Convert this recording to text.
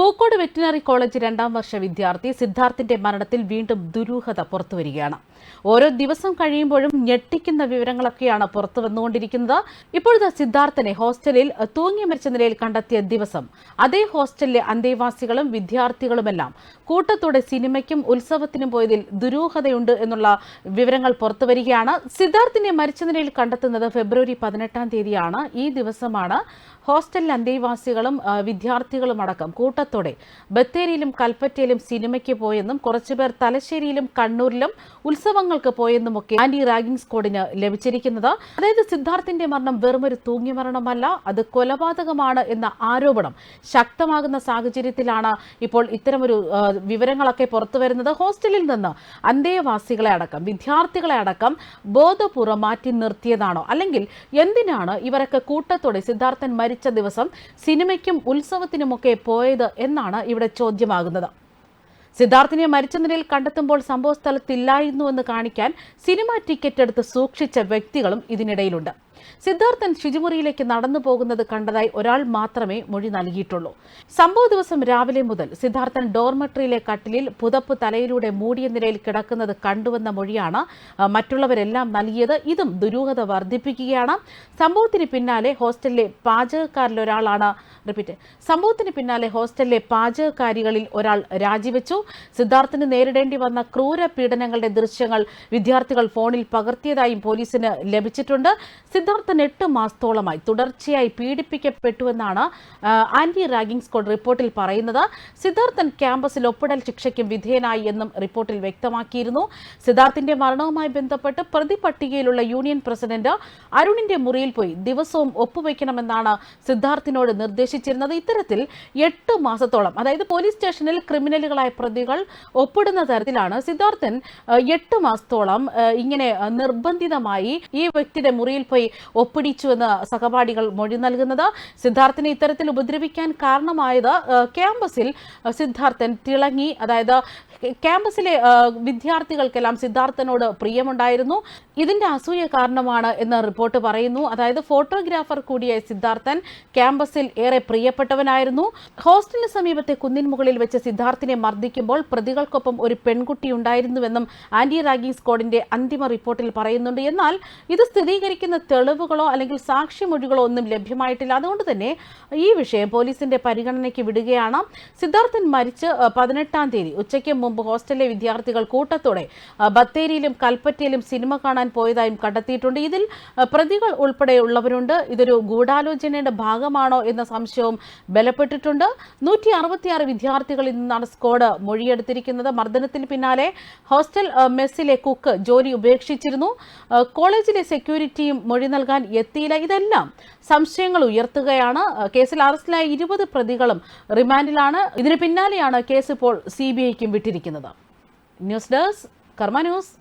Pookode veterinary college രണ്ടാം വർഷ വിദ്യാർത്ഥി സിദ്ധാർത്ഥിന്റെ മരണത്തിൽ വീണ്ടും ദുരൂഹത പുറത്തുവരികയാണ്. ഓരോ ദിവസം കഴിയുമ്പോഴും ഞെട്ടിക്കുന്ന വിവരങ്ങളൊക്കെയാണ് പുറത്തു വന്നുകൊണ്ടിരിക്കുന്നത് ഇപ്പോഴത്തെ സിദ്ധാർത്ഥനെ ഹോസ്റ്റലിൽ തൂങ്ങി മരിച്ച നിലയിൽ കണ്ടെത്തിയ ദിവസം അതേ ഹോസ്റ്റലിലെ അന്തേവാസികളും വിദ്യാർത്ഥികളുമെല്ലാം കൂട്ടത്തോടെ സിനിമയ്ക്കും ഉത്സവത്തിനും പോയതിൽ ദുരൂഹതയുണ്ട് എന്നുള്ള വിവരങ്ങൾ പുറത്തുവരികയാണ്. സിദ്ധാർത്ഥിനെ മരിച്ച നിലയിൽ കണ്ടെത്തുന്നത് ഫെബ്രുവരി പതിനെട്ടാം തീയതിയാണ്. ഈ ദിവസമാണ് ഹോസ്റ്റലിലെ അന്തേവാസികളും വിദ്യാർത്ഥികളുമടക്കം വിദ്യാർത്ഥികളും കൂട്ടത്തോടെ ബത്തേരിയിലും കൽപ്പറ്റയിലും സിനിമയ്ക്ക് പോയെന്നും കുറച്ചുപേർ തലശ്ശേരിയിലും കണ്ണൂരിലും ഉത്സവങ്ങൾക്ക് പോയെന്നുമൊക്കെ ആന്റി റാഗിംഗ് സ്ക്വാഡിന് ലഭിച്ചിരിക്കുന്നത്. അതായത് സിദ്ധാർത്ഥിന്റെ മരണം വെറുമൊരു തൂങ്ങി മരണമല്ല അത് കൊലപാതകമാണ് എന്ന ആരോപണം ശക്തമാകുന്ന സാഹചര്യത്തിലാണ് ഇപ്പോൾ ഇത്തരമൊരു വിവരങ്ങളൊക്കെ പുറത്തു വരുന്നത് ഹോസ്റ്റലിൽ നിന്ന് അന്തേവാസികളെ അടക്കം വിദ്യാർത്ഥികളെ അടക്കം ബോധപൂർവം മാറ്റി നിർത്തിയതാണോ? അല്ലെങ്കിൽ എന്തിനാണ് ഇവരൊക്കെ കൂട്ടത്തോടെ സിദ്ധാർത്ഥൻ മരിച്ച ദിവസം സിനിമയ്ക്കും ഉത്സവത്തിനുമൊക്കെ പോയത് എന്നാണ് ഇവിടെ ചോദ്യമാകുന്നത്. സിദ്ധാർത്ഥിനെ മരിച്ച നിലയിൽ കണ്ടെത്തുമ്പോൾ സംഭവ സ്ഥലത്തില്ലായിരുന്നുവെന്ന് കാണിക്കാൻ സിനിമ ടിക്കറ്റ് എടുത്ത് സൂക്ഷിച്ച വ്യക്തികളും ഇതിനിടയിലുണ്ട്. സിദ്ധാർത്ഥൻ ശുചിമുറിയിലേക്ക് നടന്നു പോകുന്നത് കണ്ടതായി ഒരാൾ മാത്രമേ മൊഴി നൽകിയിട്ടുള്ളൂ. സംഭവ ദിവസം രാവിലെ മുതൽ സിദ്ധാർത്ഥൻ ഡോർമെട്രിയിലെ കട്ടിലിൽ പുതപ്പ് തലയിലൂടെ മൂടിയ നിലയിൽ കിടക്കുന്നത് കണ്ടുവന്ന മൊഴിയാണ് മറ്റുള്ളവരെല്ലാം നൽകിയത്. ഇതും ദുരൂഹത വർദ്ധിപ്പിക്കുകയാണ്. സംഭവത്തിന് പിന്നാലെ ഹോസ്റ്റലിലെ പാചകക്കാരിലൊരാളാണ് റിപ്പീറ്റ്. സംഭവത്തിന് പിന്നാലെ ഹോസ്റ്റലിലെ പാചകക്കാരികളിൽ ഒരാൾ രാജിവെച്ചു. സിദ്ധാർത്ഥിന് നേരിടേണ്ടി വന്ന ക്രൂര പീഡനങ്ങളുടെ ദൃശ്യങ്ങൾ വിദ്യാർത്ഥികൾ ഫോണിൽ പകർത്തിയതായും പോലീസിന് ലഭിച്ചിട്ടുണ്ട്. സിദ്ധാർത്ഥൻ എട്ട് മാസത്തോളമായി തുടർച്ചയായി പീഡിപ്പിക്കപ്പെട്ടുവെന്നാണ് ആന്റി റാഗിംഗ് സ്ക്വാഡ് റിപ്പോർട്ടിൽ പറയുന്നത്. സിദ്ധാർത്ഥൻ ക്യാമ്പസിൽ ഒപ്പിടൽ ശിക്ഷയ്ക്കും വിധേയനായി എന്നും റിപ്പോർട്ടിൽ വ്യക്തമാക്കിയിരുന്നു. സിദ്ധാർത്ഥിന്റെ മരണവുമായി ബന്ധപ്പെട്ട് പ്രതിപട്ടികയിലുള്ള യൂണിയൻ പ്രസിഡന്റ് അരുണിന്റെ മുറിയിൽ പോയി ദിവസവും ഒപ്പുവെക്കണമെന്നാണ് സിദ്ധാർത്ഥിനോട് നിർദ്ദേശിച്ചിരുന്നത്. ഇത്തരത്തിൽ എട്ട് മാസത്തോളം അതായത് പോലീസ് സ്റ്റേഷനിൽ ക്രിമിനലുകളായ പ്രതികൾ ഒപ്പിടുന്ന തരത്തിലാണ് സിദ്ധാർത്ഥൻ എട്ട് മാസത്തോളം ഇങ്ങനെ നിർബന്ധിതമായി ഈ വ്യക്തിയുടെ മുറിയിൽ പോയി ഒപ്പിടിച്ചുവെന്ന് സഹപാഠികൾ മൊഴി നൽകുന്നത്. സിദ്ധാർത്ഥിനെ ഇത്തരത്തിൽ ഉപദ്രവിക്കാൻ കാരണമായത് ക്യാമ്പസിൽ സിദ്ധാർത്ഥൻ തിളങ്ങി. അതായത് ക്യാമ്പസിലെ വിദ്യാർത്ഥികൾക്കെല്ലാം സിദ്ധാർത്ഥനോട് പ്രിയമുണ്ടായിരുന്നു. ഇതിന്റെ അസൂയ കാരണമാണ് എന്ന് റിപ്പോർട്ട് പറയുന്നു. അതായത് ഫോട്ടോഗ്രാഫർ കൂടിയായ സിദ്ധാർത്ഥൻ ക്യാമ്പസിൽ ഏറെ പ്രിയപ്പെട്ടവനായിരുന്നു. ഹോസ്റ്റലിന് സമീപത്തെ കുന്നിൻ മുകളിൽ വെച്ച് സിദ്ധാർത്ഥിനെ മർദ്ദിക്കുമ്പോൾ പ്രതികൾക്കൊപ്പം ഒരു പെൺകുട്ടി ഉണ്ടായിരുന്നുവെന്നും ആന്റി റാഗിംഗ് സ്ക്വാഡിന്റെ അന്തിമ റിപ്പോർട്ടിൽ പറയുന്നുണ്ട്. എന്നാൽ ഇത് സ്ഥിരീകരിക്കുന്ന തെളിവുകളോ അല്ലെങ്കിൽ സാക്ഷിമൊഴികളോ ഒന്നും ലഭ്യമായിട്ടില്ല. അതുകൊണ്ട് തന്നെ ഈ വിഷയം പോലീസിന്റെ പരിഗണനയ്ക്ക് വിടുകയാണ്. സിദ്ധാർത്ഥൻ മരിച്ച് പതിനെട്ടാം തീയതി ഉച്ചയ്ക്ക് മുമ്പ് ഹോസ്റ്റലിലെ വിദ്യാർത്ഥികൾ കൂട്ടത്തോടെ ബത്തേരിയിലും കൽപ്പറ്റയിലും സിനിമ കാണാൻ പോയതായും കണ്ടെത്തിയിട്ടുണ്ട്. ഇതിൽ പ്രതികൾ ഉൾപ്പെടെയുള്ളവരുണ്ട് ഇതൊരു ഗൂഢാലോചനയുടെ ഭാഗമാണോ എന്ന സംശയവും ബലപ്പെട്ടിട്ടുണ്ട്. നൂറ്റി അറുപത്തിയാറ് വിദ്യാർത്ഥികളിൽ നിന്നാണ് സ്കോഡ് മൊഴിയെടുത്തിരിക്കുന്നത്. മർദ്ദനത്തിന് പിന്നാലെ ഹോസ്റ്റൽ മെസ്സിലെ കുക്ക് ജോലി ഉപേക്ഷിച്ചിരുന്നു. കോളേജിലെ സെക്യൂരിറ്റിയും മൊഴി നൽകാൻ എത്തിയില്ല. ഇതെല്ലാം സംശയങ്ങൾ ഉയർത്തുകയാണ്. കേസിൽ അറസ്റ്റിലായ ഇരുപത് പ്രതികളും റിമാൻഡിലാണ്. ഇതിന് പിന്നാലെയാണ് കേസ് ഇപ്പോൾ സി ബി ഐക്കും വിട്ടിരിക്കുന്നത്. News desk Karma news.